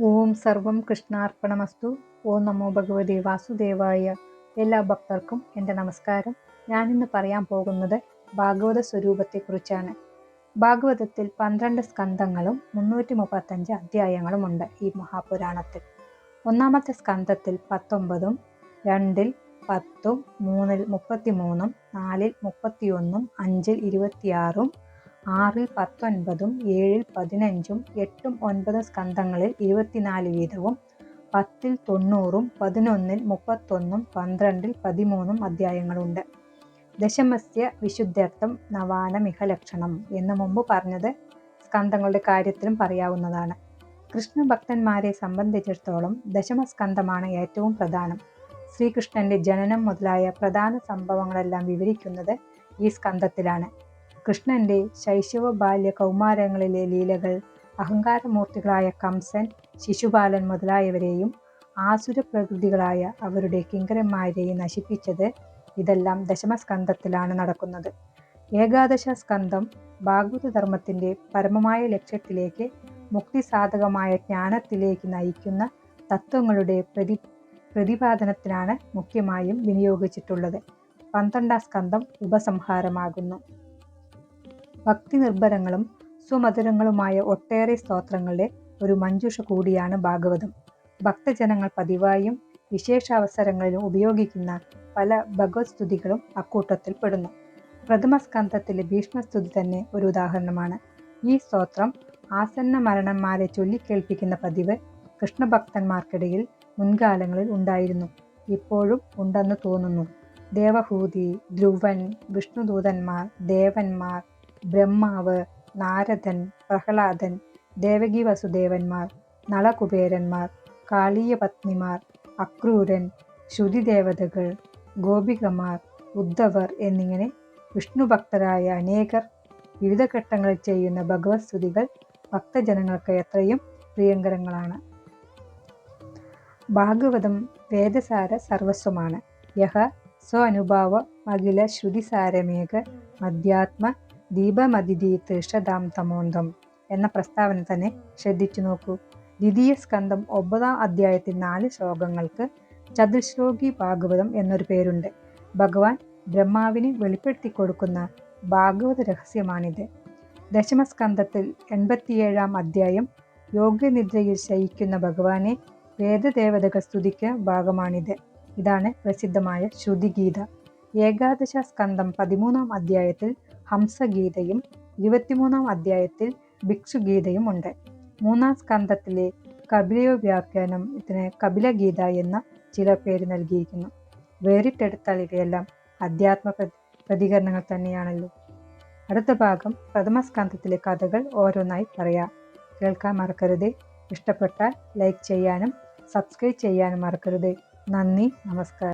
ഓം സർവം കൃഷ്ണാർപ്പണമസ്തു. ഓം നമോ ഭഗവതി വാസുദേവായ എല്ലാ ഭക്തർക്കും എന്റെ നമസ്കാരം. ഞാനിന്ന് പറയാൻ പോകുന്നത് ഭാഗവത സ്വരൂപത്തെക്കുറിച്ചാണ്. ഭാഗവതത്തിൽ പന്ത്രണ്ട് സ്കന്ധങ്ങളും മുന്നൂറ്റി മുപ്പത്തഞ്ച് അധ്യായങ്ങളുമുണ്ട് ഈ മഹാപുരാണത്തിൽ. ഒന്നാമത്തെ സ്കന്ധത്തിൽ പത്തൊമ്പതും രണ്ടിൽ പത്തും മൂന്നിൽ മുപ്പത്തിമൂന്നും നാലിൽ മുപ്പത്തിയൊന്നും അഞ്ചിൽ ഇരുപത്തിയാറും ആറിൽ പത്തൊൻപതും ഏഴിൽ പതിനഞ്ചും എട്ടും ഒൻപത് സ്കന്ധങ്ങളിൽ ഇരുപത്തിനാല് വീതവും പത്തിൽ തൊണ്ണൂറും പതിനൊന്നിൽ മുപ്പത്തൊന്നും പന്ത്രണ്ടിൽ പതിമൂന്നും അധ്യായങ്ങളുണ്ട്. ദശമസ്യ വിശുദ്ധ്യർത്ഥം നവാനമിഹ ലക്ഷണം എന്ന് മുമ്പ് പറഞ്ഞത് സ്കന്ധങ്ങളുടെ കാര്യത്തിലും പറയാവുന്നതാണ്. കൃഷ്ണഭക്തന്മാരെ സംബന്ധിച്ചിടത്തോളം ദശമസ്കന്ധമാണ് ഏറ്റവും പ്രധാനം. ശ്രീകൃഷ്ണന്റെ ജനനം മുതലായ പ്രധാന സംഭവങ്ങളെല്ലാം വിവരിക്കുന്നത് ഈ സ്കന്ധത്തിലാണ്. കൃഷ്ണന്റെ ശൈശവ ബാല്യ കൗമാരങ്ങളിലെ ലീലകൾ അഹങ്കാരമൂർത്തികളായ കംസൻ ശിശുപാലൻ മുതലായവരെയും ആസുര പ്രകൃതികളായ അവരുടെ കിങ്കരന്മാരെയും നശിപ്പിച്ചത് ഇതെല്ലാം ദശമസ്കന്ധത്തിലാണ് നടക്കുന്നത്. ഏകാദശ സ്കന്ധം ഭാഗവത ധർമ്മത്തിന്റെ പരമമായ ലക്ഷ്യത്തിലേക്ക് മുക്തിസാധകമായ ജ്ഞാനത്തിലേക്ക് നയിക്കുന്ന തത്വങ്ങളുടെ പ്രതി പ്രതിപാദനത്തിനാണ് മുഖ്യമായും വിനിയോഗിച്ചിട്ടുള്ളത്. പന്ത്രണ്ടാം സ്കന്ധം ഉപസംഹാരമാകുന്നു. ഭക്തി നിർഭരങ്ങളും സുമധുരങ്ങളുമായ ഒട്ടേറെ സ്തോത്രങ്ങളുടെ ഒരു മഞ്ജുഷ കൂടിയാണ് ഭാഗവതം. ഭക്തജനങ്ങൾ പതിവായും വിശേഷാവസരങ്ങളിലും ഉപയോഗിക്കുന്ന പല ഭഗവത് സ്തുതികളും അക്കൂട്ടത്തിൽ പെടുന്നു. പ്രഥമ സ്കന്ധത്തിലെ ഭീഷ്മസ്തുതി തന്നെ ഒരു ഉദാഹരണമാണ്. ഈ സ്തോത്രം ആസന്ന മരണന്മാരെ ചൊല്ലിക്കേൾപ്പിക്കുന്ന പതിവ് കൃഷ്ണഭക്തന്മാർക്കിടയിൽ മുൻകാലങ്ങളിൽ ഉണ്ടായിരുന്നു. ഇപ്പോഴും ഉണ്ടെന്ന് തോന്നുന്നു. ദേവഭൂതി ധ്രുവൻ വിഷ്ണുദൂതന്മാർ ദേവന്മാർ ബ്രഹ്മാവ് നാരദൻ പ്രഹ്ലാദൻ ദേവകി വസുദേവന്മാർ നളകുബേരന്മാർ കാളീയപത്നിമാർ അക്രൂരൻ ശ്രുതിദേവതകൾ ഗോപികമാർ ഉദ്ധവർ എന്നിങ്ങനെ വിഷ്ണുഭക്തരായ അനേകർ വിവിധ ഘട്ടങ്ങളിൽ ചെയ്യുന്ന ഭഗവത് സ്തുതികൾ ഭക്തജനങ്ങൾക്ക് എത്രയും പ്രിയങ്കരങ്ങളാണ്. ഭാഗവതം വേദസാര സർവസ്വമാണ്. യഹ സ്വ അനുഭാവ അഖില ശ്രുതിസാരമേക അധ്യാത്മ ദീപമതിദീതൃഷതാം തമോന്തം എന്ന പ്രസ്താവന തന്നെ ശ്രദ്ധിച്ചു നോക്കൂ. ദ്വിതീയ സ്കന്ധം ഒമ്പതാം അധ്യായത്തിൽ നാല് ശ്ലോകങ്ങൾക്ക് ചതുശ്ലോകി ഭാഗവതം എന്നൊരു പേരുണ്ട്. ഭഗവാൻ ബ്രഹ്മാവിന് വെളിപ്പെടുത്തി കൊടുക്കുന്ന ഭാഗവത രഹസ്യമാണിത്. ദശമസ്കന്ധത്തിൽ എൺപത്തിയേഴാം അധ്യായം യോഗ്യനിദ്രയിൽ ശയിക്കുന്ന ഭഗവാനെ വേദദേവതകൾ സ്തുതിക്കുന്ന ഭാഗമാണിത്. ഇതാണ് പ്രസിദ്ധമായ ശ്രുതിഗീത. ഏകാദശ സ്കന്ധം പതിമൂന്നാം അധ്യായത്തിൽ ഹംസഗീതയും ഇരുപത്തിമൂന്നാം അധ്യായത്തിൽ ഭിക്ഷുഗീതയും ഉണ്ട് മൂന്നാം സ്കന്ധത്തിലെ കപിലയോ വ്യാഖ്യാനം ഇതിന് കപിലഗീത എന്ന ചില പേര് നൽകിയിരിക്കുന്നു. വേറിട്ടെടുത്താൽ ഇവയെല്ലാം അധ്യാത്മ പ്രതികരണങ്ങൾ തന്നെയാണല്ലോ. അടുത്ത ഭാഗം പ്രഥമ സ്കന്ധത്തിലെ കഥകൾ ഓരോന്നായി പറയാം. കേൾക്കാൻ മറക്കരുത്. ഇഷ്ടപ്പെട്ടാൽ ലൈക്ക് ചെയ്യാനും സബ്സ്ക്രൈബ് ചെയ്യാനും മറക്കരുത്. നന്ദി നമസ്കാരം.